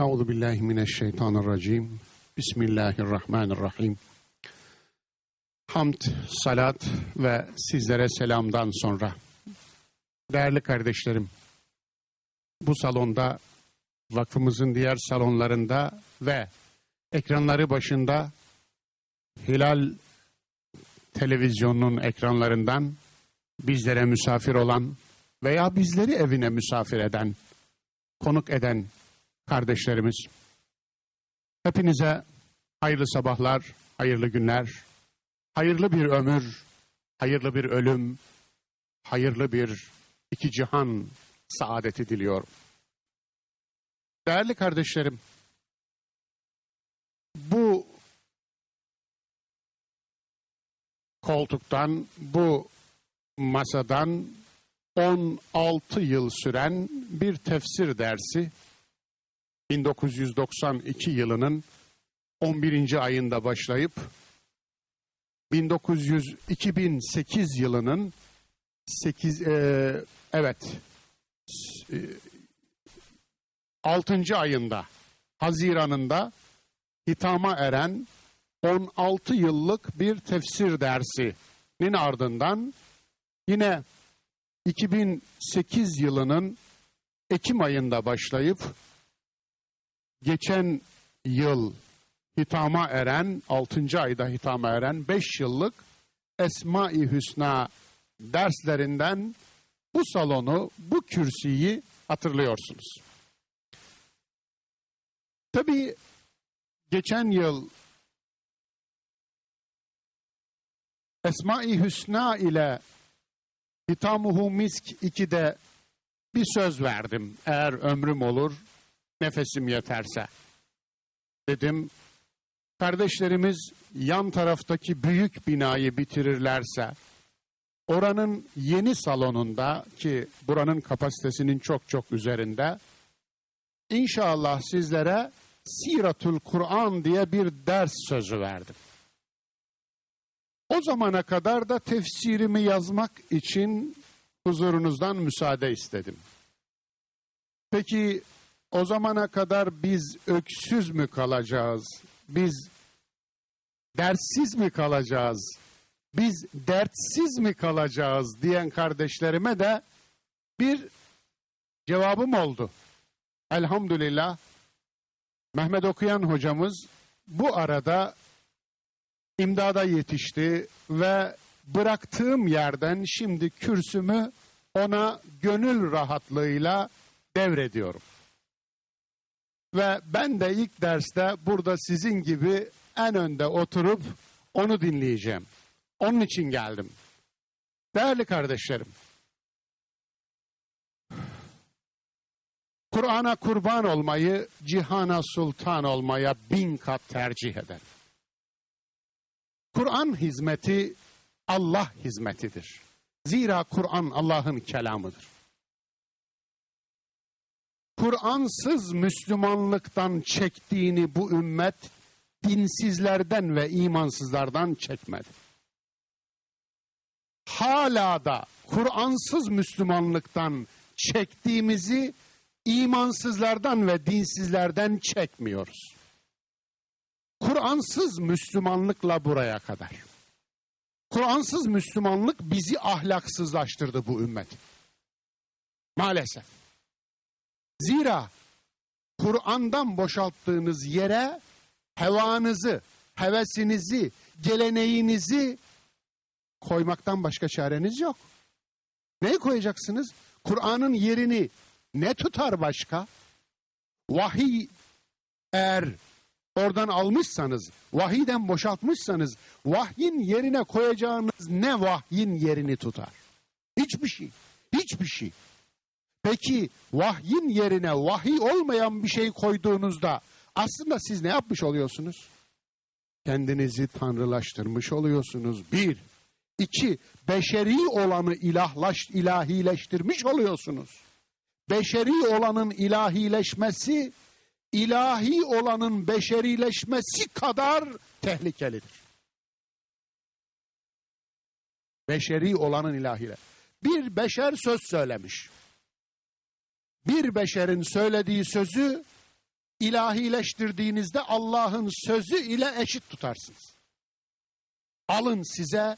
Euzu billahi mineşşeytanirracim. Bismillahirrahmanirrahim. Hamd, salat ve sizlere selamdan sonra değerli kardeşlerim bu salonda vakfımızın diğer salonlarında ve ekranları başında Hilal televizyonunun ekranlarından bizlere misafir olan veya bizleri evine misafir eden, konuk eden kardeşlerimiz. Hepinize hayırlı sabahlar, hayırlı günler, hayırlı bir ömür, hayırlı bir ölüm, hayırlı bir iki cihan saadeti diliyorum. Değerli kardeşlerim, bu koltuktan, bu masadan 16 yıl süren bir tefsir dersi 1992 yılının 11. ayında başlayıp 1900 2008 yılının 8 e, evet e, 6. ayında Haziran'ında hitama eren 16 yıllık bir tefsir dersinin ardından yine 2008 yılının Ekim ayında başlayıp geçen yıl hitama eren, 6. ayda hitama eren 5 yıllık Esma-i Hüsna derslerinden bu salonu, bu kürsüyü hatırlıyorsunuz. Tabii geçen yıl Esma-i Hüsna ile Hitamuhu Misk 2'de bir söz verdim. Eğer ömrüm olur, nefesim yeterse. Dedim, kardeşlerimiz yan taraftaki büyük binayı bitirirlerse, oranın yeni salonunda ki buranın kapasitesinin çok çok üzerinde, inşallah sizlere Siratül Kur'an diye bir ders sözü verdim. O zamana kadar da tefsirimi yazmak için huzurunuzdan müsaade istedim. Peki o zamana kadar biz öksüz mü kalacağız? Biz derssiz mi kalacağız? Biz dertsiz mi kalacağız diyen kardeşlerime de bir cevabım oldu. Elhamdülillah Mehmet Okuyan hocamız bu arada imdada yetişti ve bıraktığım yerden şimdi kürsümü ona gönül rahatlığıyla devrediyorum. Ve ben de ilk derste burada sizin gibi en önde oturup onu dinleyeceğim. Onun için geldim. Değerli kardeşlerim, Kur'an'a kurban olmayı, cihana sultan olmaya bin kat tercih ederim. Kur'an hizmeti Allah hizmetidir. Zira Kur'an Allah'ın kelamıdır. Kur'ansız Müslümanlıktan çektiğini bu ümmet dinsizlerden ve imansızlardan çekmedi. Hala da Kur'ansız Müslümanlıktan çektiğimizi imansızlardan ve dinsizlerden çekmiyoruz. Kur'ansız Müslümanlıkla buraya kadar. Kur'ansız Müslümanlık bizi ahlaksızlaştırdı bu ümmet. Maalesef. Zira Kur'an'dan boşalttığınız yere hevanızı, hevesinizi, geleneğinizi koymaktan başka çareniz yok. Neyi koyacaksınız? Kur'an'ın yerini ne tutar başka? Vahiy eğer oradan almışsanız, vahiden boşaltmışsanız, vahyin yerine koyacağınız ne vahyin yerini tutar? Hiçbir şey. Hiçbir şey. Peki vahyin yerine vahiy olmayan bir şey koyduğunuzda aslında siz ne yapmış oluyorsunuz? Kendinizi tanrılaştırmış oluyorsunuz. Bir. İki, beşeri olanı ilahlaş, ilahileştirmiş oluyorsunuz. Beşeri olanın ilahileşmesi ilahi olanın beşerileşmesi kadar tehlikelidir. Beşeri olanın ilahiyle. Bir beşer söz söylemiş. Bir beşerin söylediği sözü ilahileştirdiğinizde Allah'ın sözü ile eşit tutarsınız. Alın size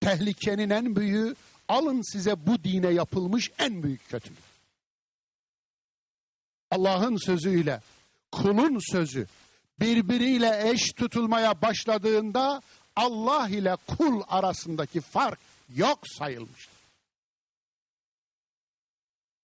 tehlikenin en büyüğü, alın size bu dine yapılmış en büyük kötülük. Allah'ın sözüyle kulun sözü birbiriyle eş tutulmaya başladığında Allah ile kul arasındaki fark yok sayılmıştır.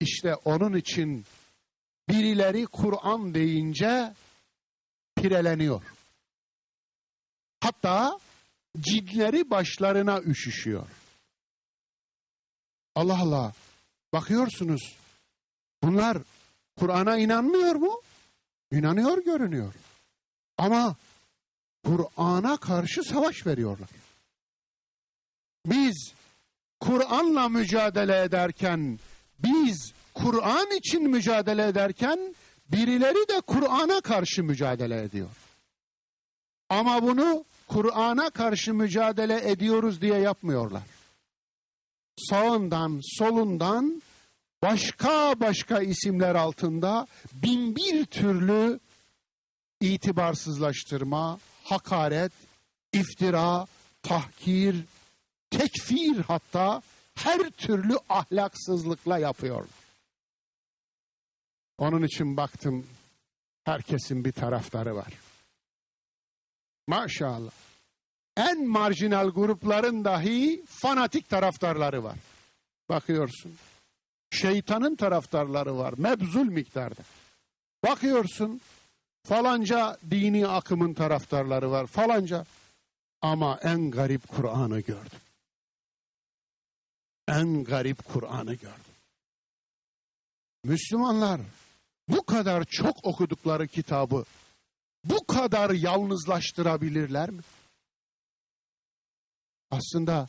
İşte onun için birileri Kur'an deyince pireleniyor. Hatta cidleri başlarına üşüşüyor. Allah Allah. Bakıyorsunuz. Bunlar Kur'an'a inanmıyor mu? İnanıyor görünüyor. Ama Kur'an'a karşı savaş veriyorlar. Biz Kur'an'la mücadele ederken, biz Kur'an için mücadele ederken birileri de Kur'an'a karşı mücadele ediyor. Ama bunu Kur'an'a karşı mücadele ediyoruz diye yapmıyorlar. Sağından, solundan başka başka isimler altında bin bir türlü itibarsızlaştırma, hakaret, iftira, tahkir, tekfir hatta her türlü ahlaksızlıkla yapıyorlar. Onun için baktım herkesin bir taraftarı var. Maşallah. En marjinal grupların dahi fanatik taraftarları var. Bakıyorsun. Şeytanın taraftarları var. Mebzul miktarda. Bakıyorsun. Falanca dini akımın taraftarları var. Falanca. Ama en garip Kur'an'ı gördüm. En garip Kur'an'ı gördüm. Müslümanlar bu kadar çok okudukları kitabı bu kadar yalnızlaştırabilirler mi? Aslında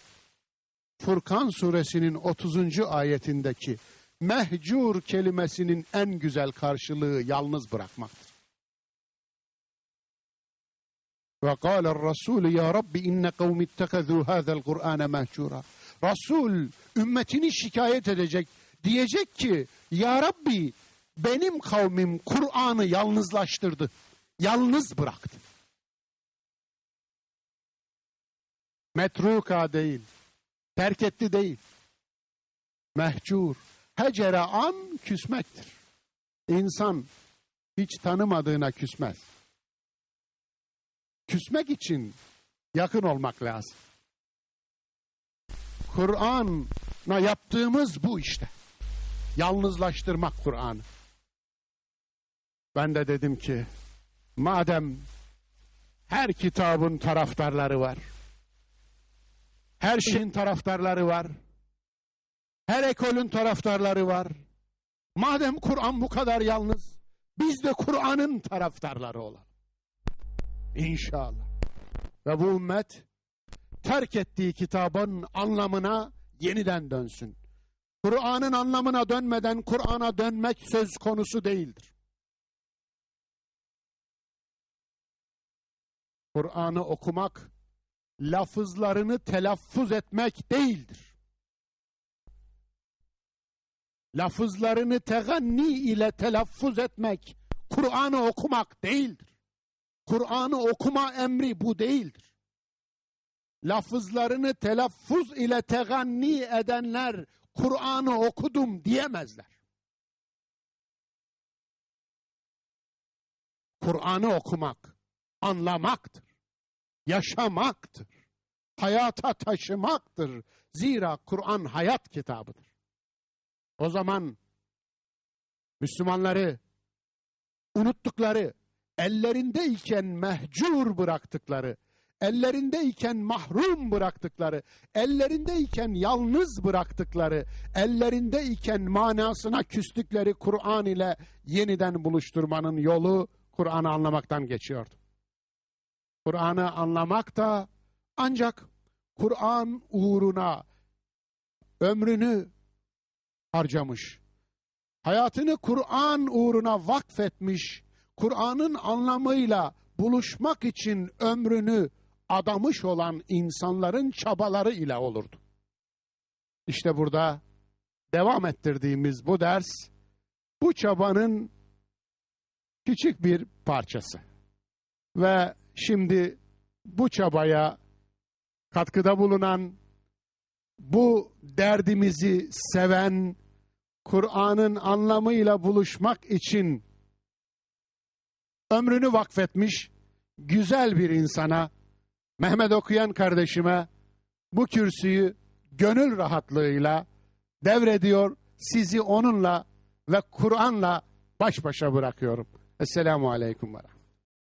Furkan suresinin 30. ayetindeki mehcur kelimesinin en güzel karşılığı yalnız bırakmaktır. Ve kâle Resul ya Rabbi inne kavmi ittekazû hâzel Kur'âne mehcura. Resul ümmetini şikayet edecek. Diyecek ki ya Rabbi benim kavmim Kur'an'ı yalnızlaştırdı. Yalnız bıraktı. Metruka değil. Terk etti değil. Mehcur. Hecere an küsmektir. İnsan hiç tanımadığına küsmez. Küsmek için yakın olmak lazım. Kur'an'a yaptığımız bu işte. Yalnızlaştırmak Kur'an'ı. Ben de dedim ki madem her kitabın taraftarları var. Her şeyin taraftarları var. Her ekolün taraftarları var. Madem Kur'an bu kadar yalnız, biz de Kur'an'ın taraftarları olalım. İnşallah. Ve bu ümmet terk ettiği kitabın anlamına yeniden dönsün. Kur'an'ın anlamına dönmeden Kur'an'a dönmek söz konusu değildir. Kur'an'ı okumak, lafızlarını telaffuz etmek değildir. Lafızlarını teganni ile telaffuz etmek, Kur'an'ı okumak değildir. Kur'an'ı okuma emri bu değildir. Lafızlarını telaffuz ile teganni edenler Kur'an'ı okudum diyemezler. Kur'an'ı okumak, anlamaktır. Yaşamaktır. Hayata taşımaktır. Zira Kur'an hayat kitabıdır. O zaman Müslümanları unuttukları, ellerindeyken mehcur bıraktıkları, ellerindeyken mahrum bıraktıkları, ellerindeyken yalnız bıraktıkları, ellerindeyken manasına küstükleri Kur'an ile yeniden buluşturmanın yolu Kur'an'ı anlamaktan geçiyordu. Kur'an'ı anlamak da ancak Kur'an uğruna ömrünü harcamış, hayatını Kur'an uğruna vakfetmiş, Kur'an'ın anlamıyla buluşmak için ömrünü adamış olan insanların çabaları ile olurdu. İşte burada devam ettirdiğimiz bu ders bu çabanın küçük bir parçası. Ve şimdi bu çabaya katkıda bulunan, bu derdimizi seven, Kur'an'ın anlamıyla buluşmak için ömrünü vakfetmiş güzel bir insana, Mehmet Okuyan kardeşime bu kürsüyü gönül rahatlığıyla devrediyor. Sizi onunla ve Kur'an'la baş başa bırakıyorum. Esselamu Aleyküm ve.